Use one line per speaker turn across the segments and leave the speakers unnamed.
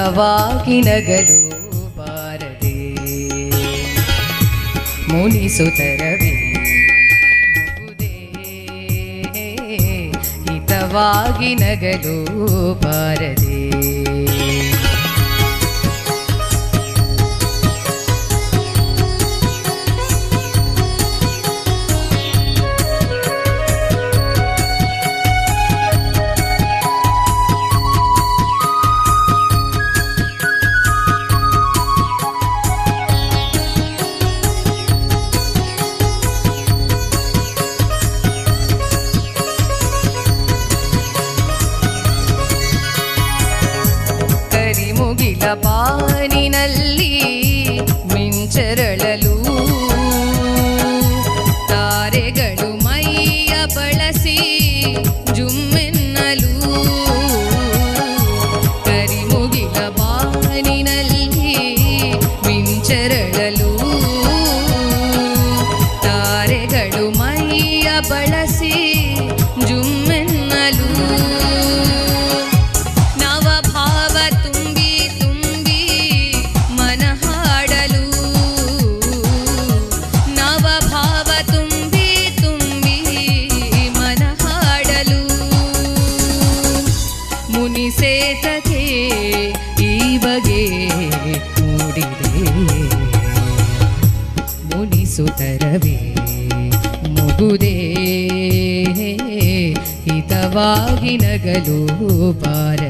ಹಿತವಾಗಿ ನಗಲು ಬಾರದೆ. ಮುನಿಸುತ್ತರವೇ ಮುಗುದೇ ಹಿತವಾಗಿ ನಗಲು ಬಾರದೆ. ಕರಿಮುಗಿಲ ಬಾನಿನಲ್ಲಿ ಮಿಂಚರಳಲು. ತಾರೆಗಳು ಮೈಯ ಬಳಸಿ ಜುಮ್ಮೆನ್ನಲು. ಕರಿಮುಗಿಲ ಬಾನಿನಲ್ಲಿ ಮಿಂಚರಳಲು. ಮುನಿಸುತ್ತರವೇ ಮುಗುದೇ ಹಿತವಾಗಿ ನಗಲು ಬಾರದೆ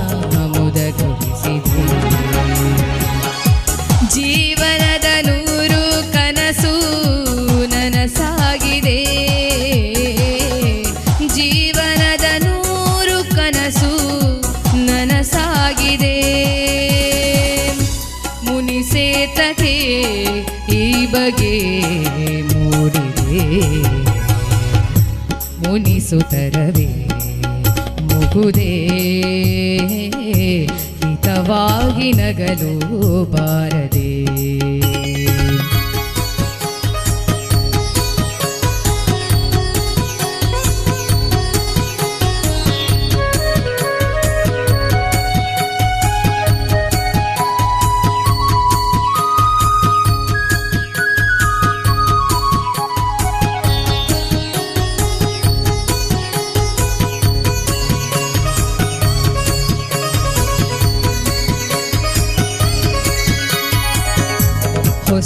ನನಸಾಗಿದೆ ಮುನಿಸೇತಕ್ಕೆ ಈ ಬಗೆ ಮೂಡಿದೆ. ಮುನಿಸುತ್ತರವೇ ಮುಗುದೇ. ಹಿತವಾಗಿ ನಗಲು ಬಾರದೆ.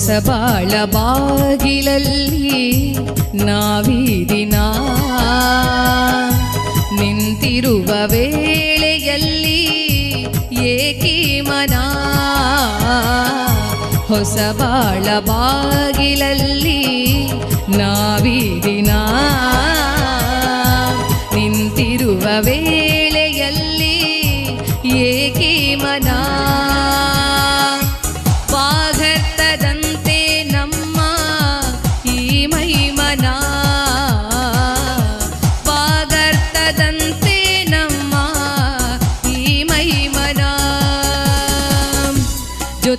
ಹೊಸ ಬಾಳ ಬಾಗಿಲಲ್ಲಿ ನಾವೀದಿನ ನಿಂತಿರುವ ವೇಳೆಯಲ್ಲಿ ಏಕಿ ಮನ. ಹೊಸಬಾಳ ಬಾಗಿಲಲ್ಲಿ ನಾವೀ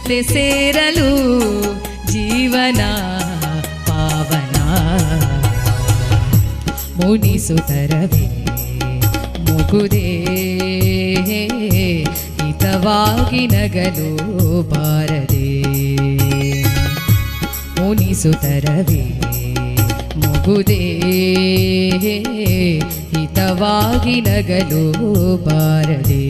ಜೊತೆ ಸೇರಲು ಜೀವನ ಪಾವನ. ಮುನಿಸುತ್ತರವೇ ಮುಗುದೇ ಹಿತವಾಗಿ ನಗಲು ಬಾರದೆ. ಮುನಿಸುತ್ತರವೇ ಮುಗುದೇ ಹಿತವಾಗಿ ನಗಲು ಬಾರದೆ.